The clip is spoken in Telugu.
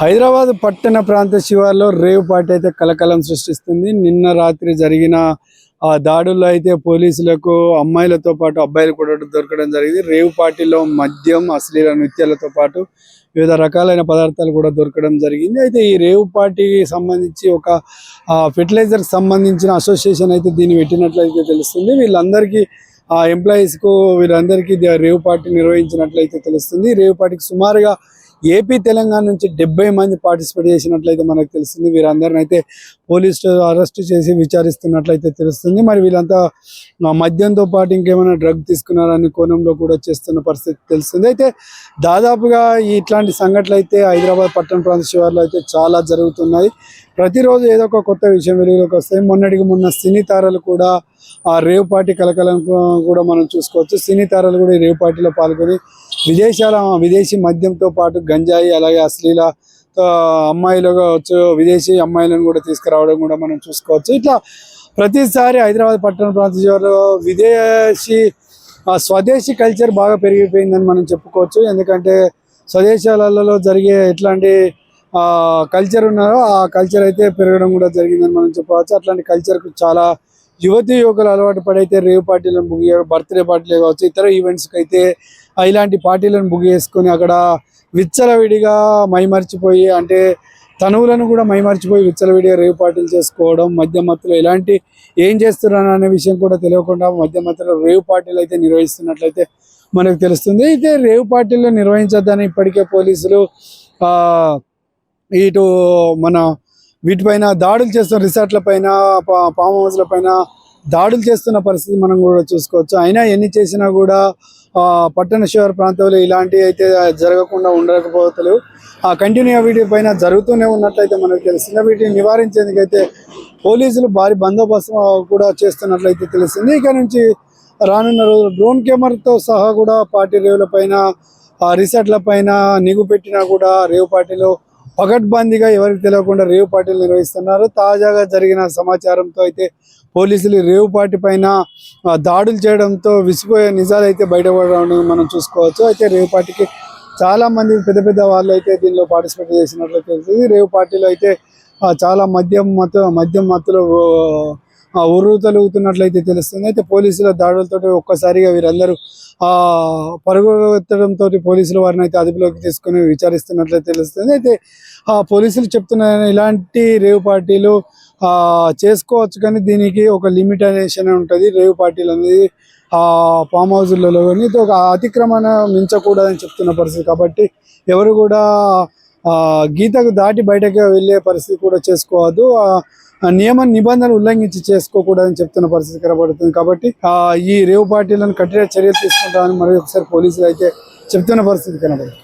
హైదరాబాద్ పట్టణ ప్రాంత శివార్లో రేవు పార్టీ అయితే కలకలం సృష్టిస్తుంది. నిన్న రాత్రి జరిగిన ఆ దాడుల్లో అయితే పోలీసులకు అమ్మాయిలతో పాటు అబ్బాయిలు కూడా దొరకడం జరిగింది. రేవు పార్టీలో మద్యం అశ్లీల నృత్యాలతో పాటు వివిధ రకాలైన పదార్థాలు కూడా దొరకడం జరిగింది. అయితే ఈ రేవు పార్టీకి సంబంధించి ఒక ఫెర్టిలైజర్ సంబంధించిన అసోసియేషన్ అయితే దీన్ని పెట్టినట్లయితే తెలుస్తుంది. వీళ్ళందరికీ ఆ ఎంప్లాయీస్కు వీరందరికీ రేవు పార్టీ నిర్వహించినట్లయితే తెలుస్తుంది. రేవు పార్టీకి సుమారుగా ఏపీ తెలంగాణ నుంచి డెబ్బై మంది పార్టిసిపేట్ చేసినట్లయితే మనకు తెలుస్తుంది. వీరందరిని అయితే పోలీసులు అరెస్ట్ చేసి విచారిస్తున్నట్లయితే తెలుస్తుంది. మరి వీళ్ళంతా మద్యంతో పాటు ఇంకేమైనా డ్రగ్ తీసుకున్నారనే కోణంలో కూడా చేస్తున్న పరిస్థితి తెలుస్తుంది. అయితే దాదాపుగా ఇట్లాంటి సంఘటనలు అయితే హైదరాబాద్ పట్టణ ప్రాంత శివార్లో అయితే చాలా జరుగుతున్నాయి. ప్రతిరోజు ఏదో ఒక కొత్త విషయం వెలుగులోకి వస్తాయి. మొన్నటికి మొన్న సినీ తారలు కూడా ఆ రేవ్ పార్టీ కలకలం కూడా మనం చూసుకోవచ్చు. సినీ తారలు కూడా ఈ రేవ్ పార్టీలో పాల్గొని విదేశాల విదేశీ మద్యంతో పాటు గంజాయి అలాగే అశ్లీల అమ్మాయిలు కావచ్చు విదేశీ అమ్మాయిలను కూడా తీసుకురావడం కూడా మనం చూసుకోవచ్చు. ఇట్లా ప్రతిసారి హైదరాబాద్ పట్టణ ప్రాంత విదేశీ స్వదేశీ కల్చర్ బాగా పెరిగిపోయిందని మనం చెప్పుకోవచ్చు. ఎందుకంటే స్వదేశాలలో జరిగే ఎట్లాంటి కల్చర్ ఉన్నారో ఆ కల్చర్ అయితే పెరగడం కూడా జరిగిందని మనం చెప్పవచ్చు. అట్లాంటి కల్చర్కు చాలా యువతి యువకులు అలవాటు పడైతే రేవ్ పార్టీలను బుక్ బర్త్డే పార్టీలు కావచ్చు ఇతర ఈవెంట్స్కి అయితే ఇలాంటి పార్టీలను బుక్ చేసుకొని అక్కడ విచ్చలవిడిగా మైమర్చిపోయి అంటే తనువులను కూడా మైమర్చిపోయి విచ్చలవిడిగా రేవ్ పార్టీలు చేసుకోవడం మధ్య మత్తులో ఎలాంటి ఏం చేస్తున్నారు అనే విషయం కూడా తెలియకుండా మధ్య మత్తులో రేవ్ పార్టీలు అయితే నిర్వహిస్తున్నట్లయితే మనకు తెలుస్తుంది. అయితే రేవ్ పార్టీలు నిర్వహించొద్దని ఇప్పటికే పోలీసులు ఆ, ఇటు మన వీటిపైన దాడులు చేస్తున్న రిసార్ట్ల పైన పా- ఫామ్ హౌస్ల పైన దాడులు చేస్తున్న పరిస్థితి మనం కూడా చూసుకోవచ్చు. అయినా ఎన్ని చేసినా కూడా పట్టణ శివారు ప్రాంతంలో ఇలాంటివి అయితే జరగకుండా ఉండకపోతలేవు ఆ కంటిన్యూ వీటి పైన జరుగుతూనే ఉన్నట్లయితే మనకు తెలిసింది వీటిని నివారించేందుకైతే పోలీసులు భారీ బందోబస్తు కూడా చేస్తున్నట్లయితే తెలుస్తుంది. ఇక నుంచి రానున్న రోజులు డ్రోన్ కెమెరాతో సహా కూడా పార్టీ రేవుల పైన ఆ రిసార్ట్ల పైన నిగు పెట్టినా కూడా రేవు పార్టీలో పకడ్బందీగా ఎవరికి తెలియకుండా రేవు పార్టీలు నిర్వహిస్తున్నారు. తాజాగా జరిగిన సమాచారంతో అయితే పోలీసులు రేవు పార్టీ పైన దాడులు చేయడంతో విసిపోయే నిజాలు అయితే బయటపడడం మనం చూసుకోవచ్చు. అయితే రేవు పార్టీకి చాలా మంది పెద్ద పెద్ద వాళ్ళు అయితే దీనిలో పార్టిసిపేట్ చేసినట్లు తెలుస్తుంది. రేవు పార్టీలో అయితే చాలా మద్యం మత మద్యం మత్తులు ఆ, ఉర్రు తలుగుతున్నట్లయితే తెలుస్తుంది. అయితే పోలీసుల దాడులతో ఒక్కసారిగా వీరందరూ ఆ పరుగు పోలీసులు వారిని అయితే అదుపులోకి తీసుకుని విచారిస్తున్నట్లయితే తెలుస్తుంది. అయితే ఆ పోలీసులు చెప్తున్న ఇలాంటి రేవ్ పార్టీలు ఆ చేసుకోవచ్చు కానీ దీనికి ఒక లిమిటేషన్ ఉంటుంది. రేవ్ పార్టీలు అనేది ఆ ఫామ్ హౌజులలో కానీ ఒక అతిక్రమణ మించకూడదని చెప్తున్న పరిస్థితి. కాబట్టి ఎవరు కూడా గీతకు దాటి బయటకు వెళ్ళే పరిస్థితి కూడా చేసుకోవద్దు. ఆ నియమ నిబంధనలు ఉల్లంఘించి చేసుకోకూడదని చెప్తున్న పరిస్థితి కనబడుతుంది. కాబట్టి ఆ ఈ రేవు పార్టీలను కఠిన చర్యలు తీసుకుంటామని మరి ఒకసారి పోలీసులు అయితే చెప్తున్న పరిస్థితి కనబడుతుంది.